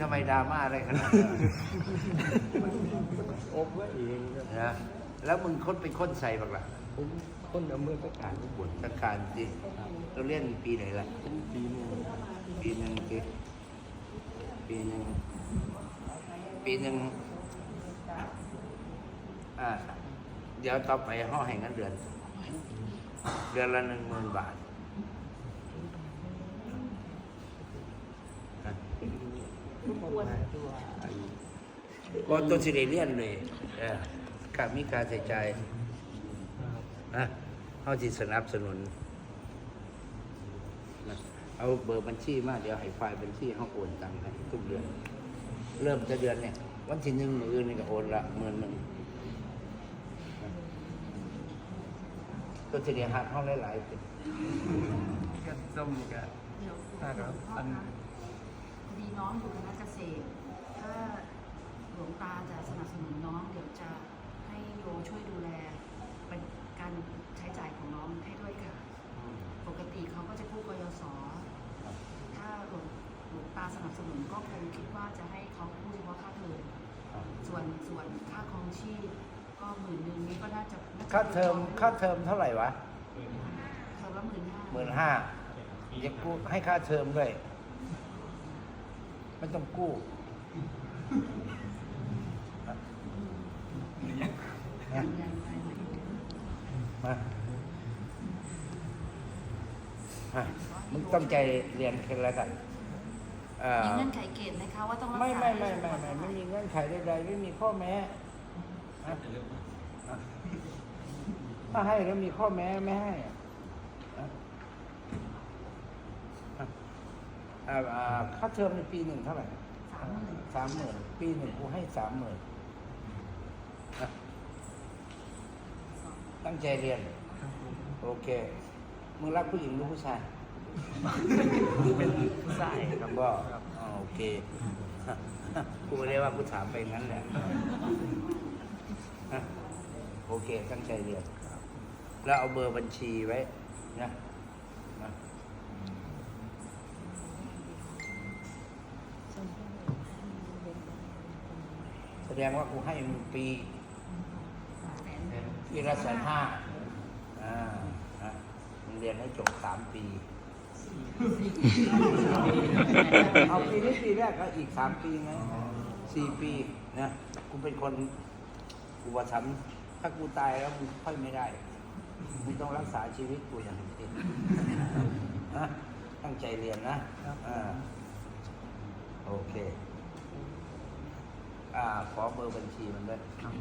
ทำไมดราม่าอะไรขนาดนั้นอบไว้เองครับนะแล้วมึงค้นไปค้นใส่บักล่ะผมคนอำเภอตะการทุกบนสังการดิเราเรียนปีไหนละผมปีหนึงปีหนึ่งปีปีหนึ่งปีหนึ่งอ่าเดี๋ยวต่อไปห้องแห่งเงินเดือน เดือนละหนึ่งหมื่นบาทนะ ทุกคนตัวอายุก็ตัวสิได้เรียนเลยการมีการใส่ใจนะเขาจิสนับสนุน เอาเบอร์บัญชีมาเดี๋ยวให้ไฟล์บัญชีเขาโอนตังค์ให้ทุกเดือน เริ่มจะเดือนเนี่ย วันที่หนึ่งมือนี่ก็โอนละหมื่นหนึ่งนะตัวสิได้หักเขาหลายๆเป็นก็ส้มกับเดี๋ยวอ่าครับอันดีน้องอยู่คณะเกษตร ถ้าหลวงตาจะสนับสนุนน้อง เดี๋ยวจะให้โยช่วยดูแลเป็นการใช้จ่ายของน้องให้ด้วยค่ะ ปกติเขาก็จะกู้กยศ ถ้าหลวงหลวงตา สนับสนุนก็คงคิดว่าจะให้เขากู้เฉพาะค่าเทอมส่วนส่วนค่าครองชีพก็หมื่นหนึ่งนี้ก็น่าจะน่จะค่าเทอมค่าเทอมเท่าไหร่วะเทอมละหมื่นห้าหมื่นห้าเดี๋ยวกู้ให้ค่าเทอมด้วยไม่ต้องกู้นะมามามึงต้องใจเรียนกันแล้วกันเอ่อ มีเงื่อนไขเกณฑ์ไหมคะว่าต้องรักษาไม่ไม่ไม่ให้ไม่เฉไม่พาะไม่มีเงื่อนไขใดๆไม่มีข้อแม้นะอะถ้าให้แล้วมีข้อแม้ไม่ให้อะอะอะอ่าอ่าค่าเทอมในปีหนึ่งเท่าไหร่สามหมื่นสามหมื่นปีหนึ่งกูให้สามหมื่นตั้งใจเรียน โอเค มึงรักผู้หญิงหรือผู้ชายเป็นผู้ชายครับก็ครับอ๋อโอเค กูไม่ได้ว่ากูถามไปงั้นแหละฮะโอเค ตั้งใจเรียนแล้วเอาเบอร์บัญชีไว้นะนะแสดงว่ากูให้มึงปีแสนปีละแสนห้าอ่าฮะมึงเรียนให้จบสามปี เอาปีนี้ปีแรกก็อีกสามปีไงสี่ปีนะกูเป็นคนกูว่าทถ้ากูตายแล้วกูค่อยไม่ได้กูต้องรักษาชีวิตกูอย่างจริงนะตั้งใจเรียนนะโอเค อ่าขอเบอร์บัญชีมันด้วยครับ